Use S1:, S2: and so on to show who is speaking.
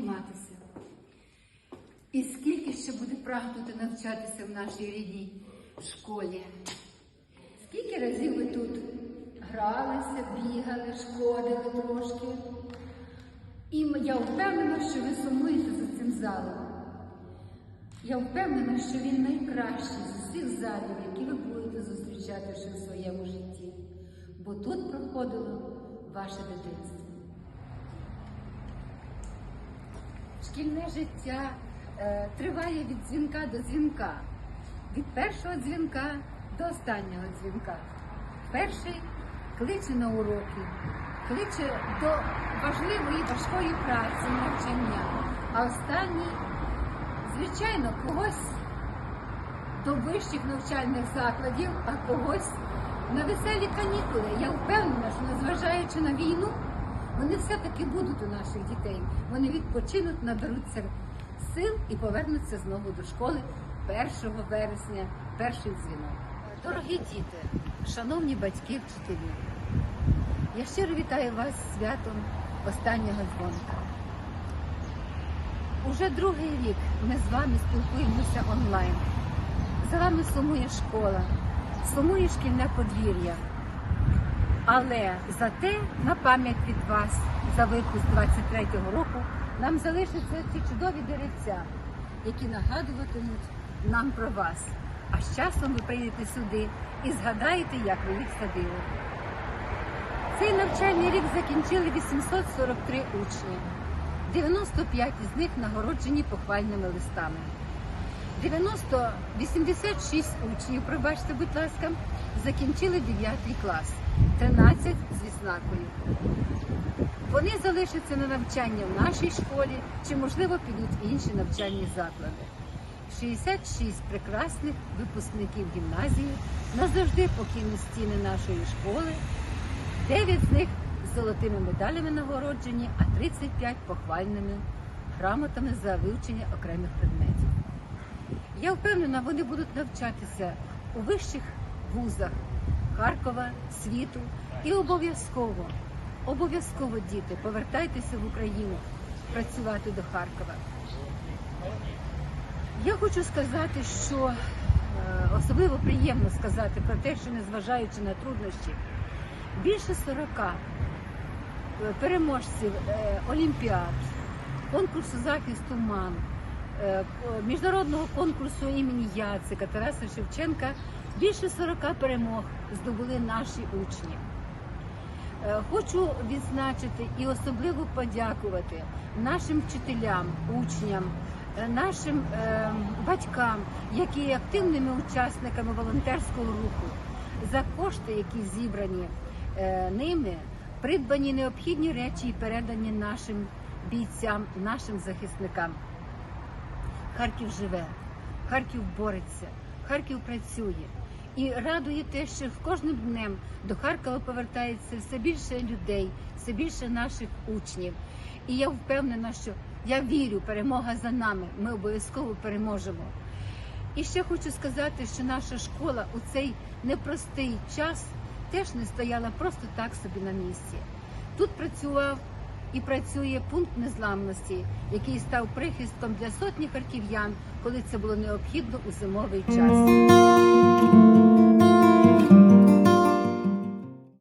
S1: підніматися. І скільки ще буде прагнути навчатися в нашій рідній школі? Скільки разів ви тут гралися, бігали, шкодили трошки? І я впевнена, що ви сумуєте за цим залом. Я впевнена, що він найкращий з усіх залів, які ви будете зустрічати ще в своєму житті, бо тут проходило ваше дитинство. Шкільне життя е, триває від дзвінка до дзвінка, від першого дзвінка до останнього дзвінка. Перший кличе на уроки, кличе до важливої важкої праці, навчання, а останній, звичайно, когось до вищих навчальних закладів, а когось на веселі канікули. Я впевнена, що незважаючи на війну, вони все-таки будуть у наших дітей. Вони відпочинуть, наберуться сил і повернуться знову до школи 1 вересня, перший дзвінок. Дорогі діти, шановні батьки, вчителі, я щиро вітаю вас з святом останнього дзвоника. Уже другий рік ми з вами спілкуємося онлайн. За вами сумує школа, сумує шкільне подвір'я. Але зате на пам'ять від вас за випуск 23-го року нам залишаться ці чудові деревця, які нагадуватимуть нам про вас. А з часом ви прийдете сюди і згадаєте, як ви їх садили. Цей навчальний рік закінчили 843 учні. 95 із них нагороджені похвальними листами. 90, 86 учнів, пробачте, будь ласка, закінчили 9 клас, 13 з відзнакою. Вони залишаться на навчання в нашій школі чи, можливо, підуть в інші навчальні заклади. 66 прекрасних випускників гімназії назавжди покинуть стіни нашої школи. 9 з них з золотими медалями нагороджені, а 35 похвальними грамотами за вивчення окремих предметів. Я впевнена, вони будуть навчатися у вищих вузах Харкова, світу і обов'язково, обов'язково діти, повертайтеся в Україну працювати до Харкова. Я хочу сказати, що е, особливо приємно сказати про те, що незважаючи на труднощі, більше 40 е, переможців е, олімпіад, конкурсу захисту МАН, міжнародного конкурсу імені Яцика Тараса Шевченка, більше 40 перемог здобули наші учні. Е, Хочу відзначити і особливо подякувати нашим вчителям, учням, е, нашим е, батькам, які є активними учасниками волонтерського руху, за кошти, які зібрані е, ними, придбані необхідні речі і передані нашим бійцям, нашим захисникам. Харків живе, Харків бореться, Харків працює. І радує те, що кожним днем до Харкова повертається все більше людей, все більше наших учнів. І я впевнена, що я вірю, перемога за нами. Ми обов'язково переможемо. І ще хочу сказати, що наша школа у цей непростий час теж не стояла просто так собі на місці. Тут працював і працює пункт незламності, який став прихистком для сотні харків'ян, коли це було необхідно у зимовий час.